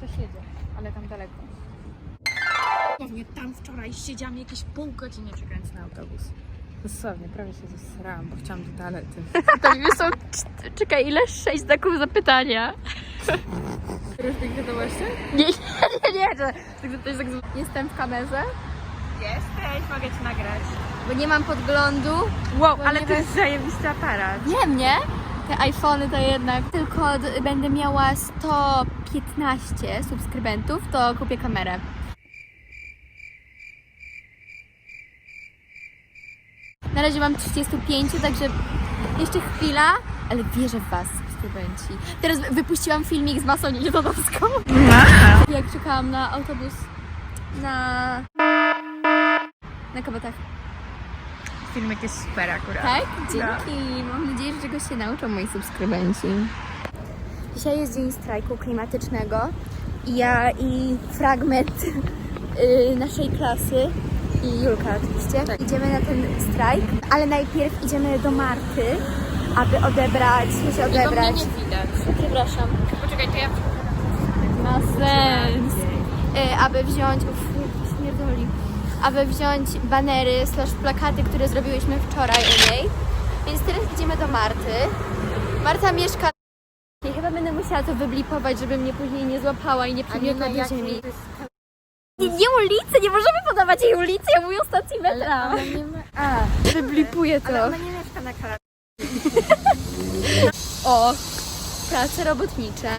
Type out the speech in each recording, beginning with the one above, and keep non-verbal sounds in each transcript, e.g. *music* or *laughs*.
Coś jedzie, ale tam daleko. Dosłownie tam wczoraj siedziałam jakieś pół godziny czekając na autobus. Dosłownie, prawie się zesrałam, bo chciałam do toalety. *laughs* To już są, czekaj, ile? Sześć znaków zapytania. Różnych wiadomości? Nie, nie, nie, nie. Także to jest tak... Jestem w kamerze, Jesteś, mogę Ci nagrać. bo nie mam podglądu. Wow, ale to jest zajebisty aparat. Nie? Te iPhony to jednak tylko będę miała 115 subskrybentów, to kupię kamerę. Na razie mam 35, także jeszcze chwila, ale wierzę w Was, subskrybenci. Teraz wy- wypuściłam filmik z Masą Niedodowską, jak czekałam na autobus na... na kabotach. Filmek jest super akurat. Tak? Dzięki. Mam nadzieję, że czegoś się nauczą moi subskrybenci. Dzisiaj jest dzień strajku klimatycznego i ja i fragment y, naszej klasy i Julka oczywiście idziemy na ten strajk, ale najpierw idziemy do Marty, aby odebrać, się odebrać. widać. Przepraszam. Poczekaj, to ja... Ma sens. Y, aby wziąć, śmierdoli, aby wziąć banery slash plakaty, które zrobiłyśmy wczoraj u niej. Więc teraz idziemy do Marty. Marta mieszka i chyba będę musiała to wyblipować, żeby mnie później nie złapała i nie przygniotła do ziemi. Nie, nie ulicy, nie możemy podawać jej ulicy, ja mówię o stacji metra. nie ma... *laughs* A, Wyblipuję to. ale ona nie mieszka na. *laughs* O, prace robotnicze.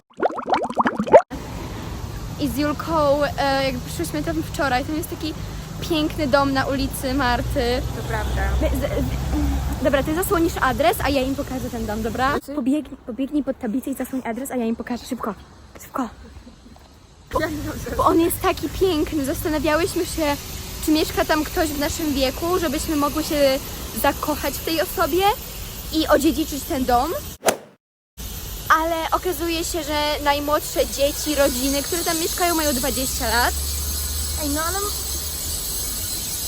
I z Julką, e, jak przyszłyśmy tam wczoraj, to jest taki piękny dom na ulicy Marty. To prawda. Wy- z- z- Dobra, ty zasłonisz adres, a ja im pokażę ten dom, dobra? Pobiegnij, pobiegnij pod tablicę i zasłoń adres, a ja im pokażę. Szybko, szybko. Bo, bo on jest taki piękny. Zastanawiałyśmy się, czy mieszka tam ktoś w naszym wieku, żebyśmy mogły się zakochać w tej osobie i odziedziczyć ten dom. Ale okazuje się, że najmłodsze dzieci, rodziny, które tam mieszkają, mają 20 lat. Ej, no ale...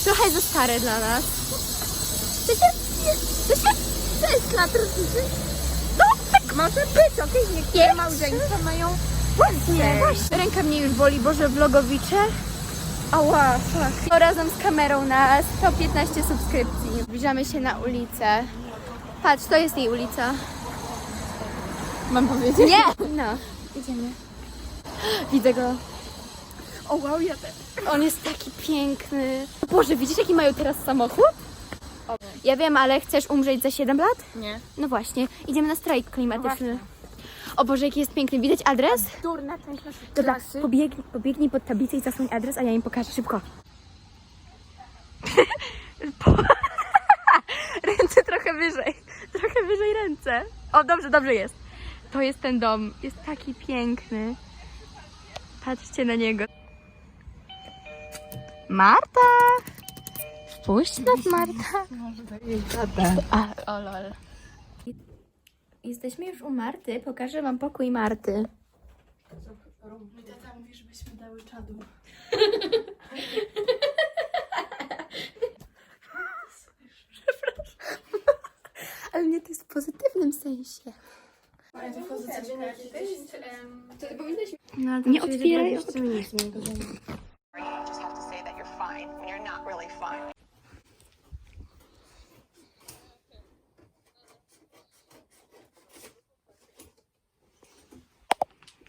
Trochę za stare dla nas. To się, to się, to jest lat różnicy. No, tak Może być, okej, niektóre Jest. małżeństwa mają... właśnie, właśnie. Ręka mnie już boli, Boże, vlogowicze. Ała, fuck. To razem z kamerą na 115 subskrypcji. Zbliżamy się na ulicę. Patrz, to jest jej ulica. Mam powiedzieć? Nie! No, idziemy. Widzę go. O wow, ja też. On jest taki piękny. Boże, widzisz jaki mają teraz samochód? Ja wiem, ale chcesz umrzeć za 7 lat? Nie. No właśnie, idziemy na strajk klimatyczny. O Boże, jaki jest piękny. Widać adres? Durna część naszej Dobra, klasy. pobiegnij, pobiegnij pod tablicę i zasłoń adres, a ja im pokażę szybko. *laughs* *laughs* ręce trochę wyżej. Trochę wyżej ręce. O, dobrze, dobrze jest. To jest ten dom. Jest taki piękny. Patrzcie na niego. Marta! Wpuść nas, Marta. A, o lol. Jesteśmy już u Marty. Pokażę wam pokój Marty. Tata mówi, żebyśmy dały czadu. Ale nie, to jest w pozytywnym sensie. Ale to nie otwieraj. You really fine.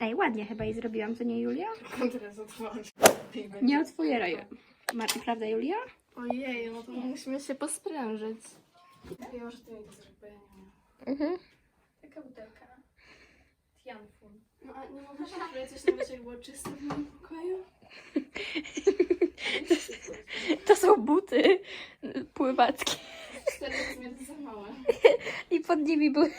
Ej, ładnie chyba jej zrobiłam, co nie Julia? Teraz otworzę. Nie otwieraj. Marta, prawda Julia? Ojej, no to musimy się posprężyć. Ja może ty mi to umiem. Mhm. Taka butelka. Tianfun. No a nie mogę żeby coś na wieczór było czyste w moim pokoju? To są buty pływackie. Cztery za małe. *laughs* I pod nimi były